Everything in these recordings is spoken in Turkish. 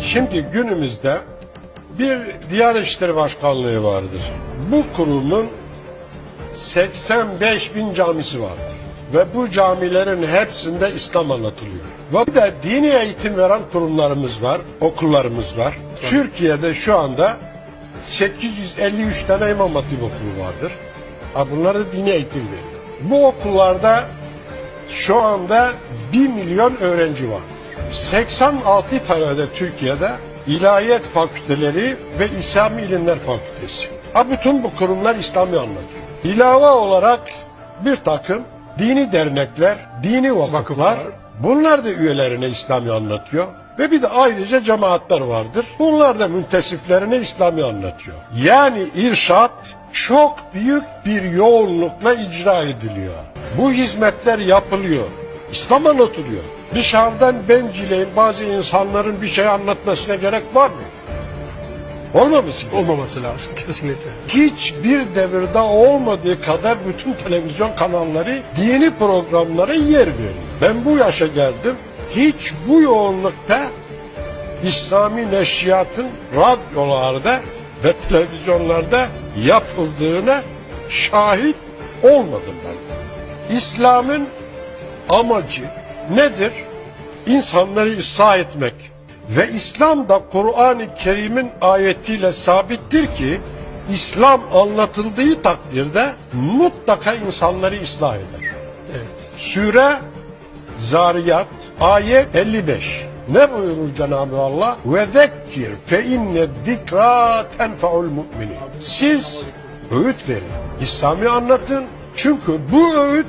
Şimdi günümüzde bir Diyanet İşleri Başkanlığı vardır. Bu kurumun 85 bin camisi vardır. Ve bu camilerin hepsinde İslam anlatılıyor. Ve bir de dini eğitim veren kurumlarımız var, okullarımız var. Türkiye'de şu anda 853 tane İmam Hatip okulu vardır. Ha bunlar da dini eğitim veriyor. Bu okullarda şu anda 1 milyon öğrenci var. 86 tane de Türkiye'de ilahiyat fakülteleri ve İslami ilimler fakültesi. Ha bütün bu kurumlar İslami anlatıyor. İlave olarak bir takım dini dernekler, dini vakıflar, Vakıflar. bunlar da üyelerine İslami anlatıyor. Ve bir de ayrıca cemaatler vardır. Bunlar da müntesiplerine İslami anlatıyor. Yani irşat çok büyük bir yoğunlukla icra ediliyor. Bu hizmetler yapılıyor. İslam anlatılıyor. Dışarıdan bencileyin bazı insanların bir şey anlatmasına gerek var mı? Olmaması gerekiyor. Olmaması lazım kesinlikle. Hiçbir devirde olmadığı kadar bütün televizyon kanalları dini programlara yer veriyor. Ben bu yaşa geldim. Hiç bu yoğunlukta İslami neşriyatın radyolarda ve televizyonlarda yapıldığına şahit olmadım ben. İslam'ın amacı nedir? İnsanları ıslah etmek. Ve İslam da Kur'an-ı Kerim'in ayetiyle sabittir ki İslam anlatıldığı takdirde mutlaka insanları ıslah eder. Evet. Sure Zariyat ayet 55. Ne buyurur Cenab-ı Allah? Ve zekkir fe inne zikra tenfe'ul mu'minin. Siz öğüt verin. İslam'ı anlatın. Çünkü bu öğüt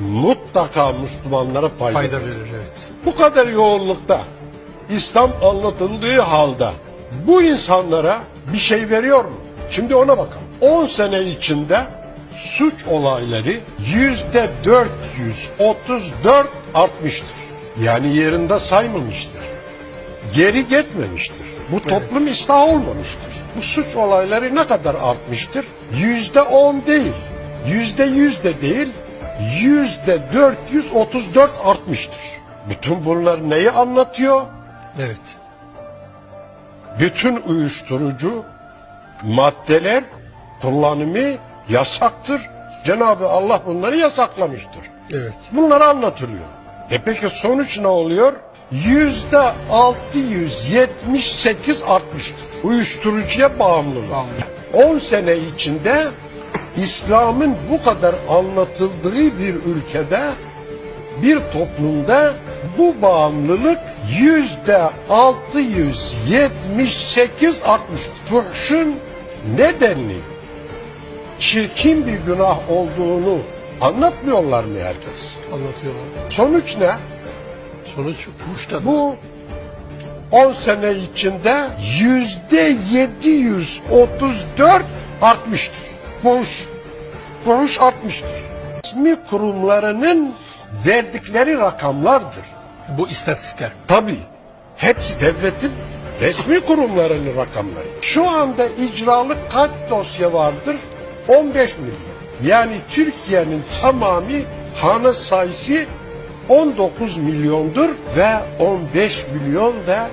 mutlaka Müslümanlara fayda, Fayda verir. verir evet. Bu kadar yoğunlukta İslam anlatıldığı halde bu insanlara bir şey veriyor mu? Şimdi ona bakalım. 10 sene içinde suç olayları yüzde 434 artmıştır. Yani yerinde saymamıştır. Geri gitmemiştir. Bu toplum ıslah olmamıştır. Bu suç olayları ne kadar artmıştır? Yüzde 10 değil. Yüzde 100 de değil. Yüzde 434 artmıştır. Bütün bunlar neyi anlatıyor? Evet. bütün uyuşturucu maddeler kullanımı yasaktır. Cenab-ı Allah bunları yasaklamıştır. Evet. Bunlar anlatılıyor. E peki sonuç ne oluyor? Yüzde 678 artmıştır. Uyuşturucuya bağımlılık. Bağımlılık. 10 sene içinde İslam'ın bu kadar anlatıldığı bir ülkede bir toplumda bu bağımlılık yüzde 678 artmıştır. Fuhşun nedenli çirkin bir günah olduğunu anlatmıyorlar mı herkes? Anlatıyorlar. Sonuç ne? Sonuç fuhuşta. Bu 10 sene içinde yüzde 734 artmıştır. Fuhuş, fuhuş artmıştır. Resmi kurumlarının verdikleri rakamlardır. Bu istatistikler. Tabii. Hepsi devletin resmi kurumlarının rakamları. Şu anda icralık kaç dosya vardır? 15 milyon. Yani Türkiye'nin tamamı hane sayısı 19 milyondur ve 15 milyon da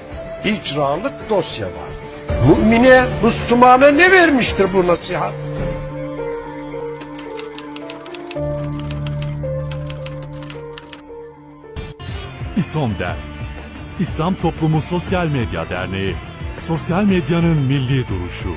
icralık dosya vardır. Mümine, Müslümana ne vermiştir bu nasihat? İSOMDER İslam Toplumu Sosyal Medya Derneği. Sosyal medyanın milli duruşu